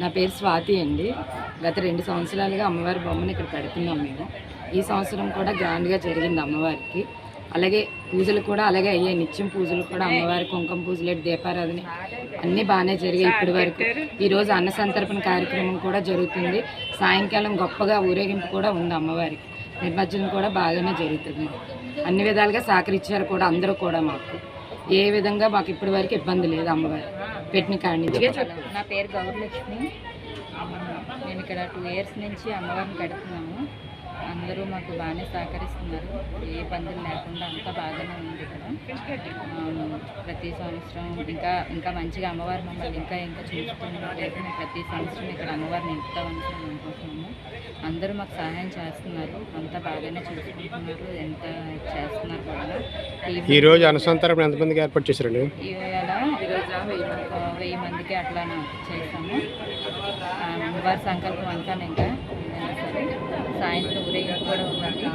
నా పేరు స్వాతి అండి. గత రెండు సంవత్సరాలుగా అమ్మవారి బొమ్మను ఇక్కడ పెడుతున్నాం మేము. ఈ సంవత్సరం కూడా గ్రాండ్గా జరిగింది అమ్మవారికి. అలాగే పూజలు కూడా అలాగే అయ్యాయి. నిత్యం పూజలు కూడా అమ్మవారి కుంకుమ పూజలు దీపారాధన అన్నీ బాగానే జరిగాయి ఇప్పటి వరకు. ఈరోజు అన్న సంతర్పణ కార్యక్రమం కూడా జరుగుతుంది. సాయంకాలం గొప్పగా ఊరేగింపు కూడా ఉంది అమ్మవారికి. నిర్మజ్జనం కూడా బాగానే జరుగుతుంది. అన్ని విధాలుగా సహకరించారు కూడా అందరూ కూడా మాకు. ఏ విధంగా మాకు ఇప్పటి వరకు ఇబ్బంది లేదు అమ్మవారి పెట్టిన కాడి నుంచి. నా పేరు గౌరలక్ష్మి. మేము ఇక్కడ టూ ఇయర్స్ నుంచి అమ్మవారిని పెడుతున్నాము అందరూ మాకు బాగానే సహకరిస్తున్నారు. ఏ ఇబ్బందులు లేకుండా అంతా బాగానే ఉంది ఇక్కడ ప్రతి సంవత్సరం ఇంకా ఇంకా మంచిగా అమ్మవారు మమ్మల్ని ఇంకా ఇంకా చూసుకున్నట్లయితే ప్రతి సంవత్సరం ఇక్కడ అమ్మవారిని నిలుపుతామని మేము అనుకుంటున్నాము. అందరూ మాకు సహాయం చేస్తున్నారు. అంతా బాగానే చూసుకుంటున్నారు. ఎంత చేస్తున్నారు కూడా. ఈ రోజు అనుసంతరం ఎంతమందికి ఏర్పాటు చేశారండి? వెయ్యి మందికి అట్లా చేసాము ఆ, అమ్మవారి సంకల్పం అంతా ఇంకా సాయంత్రం ఊరేగింపు కూడా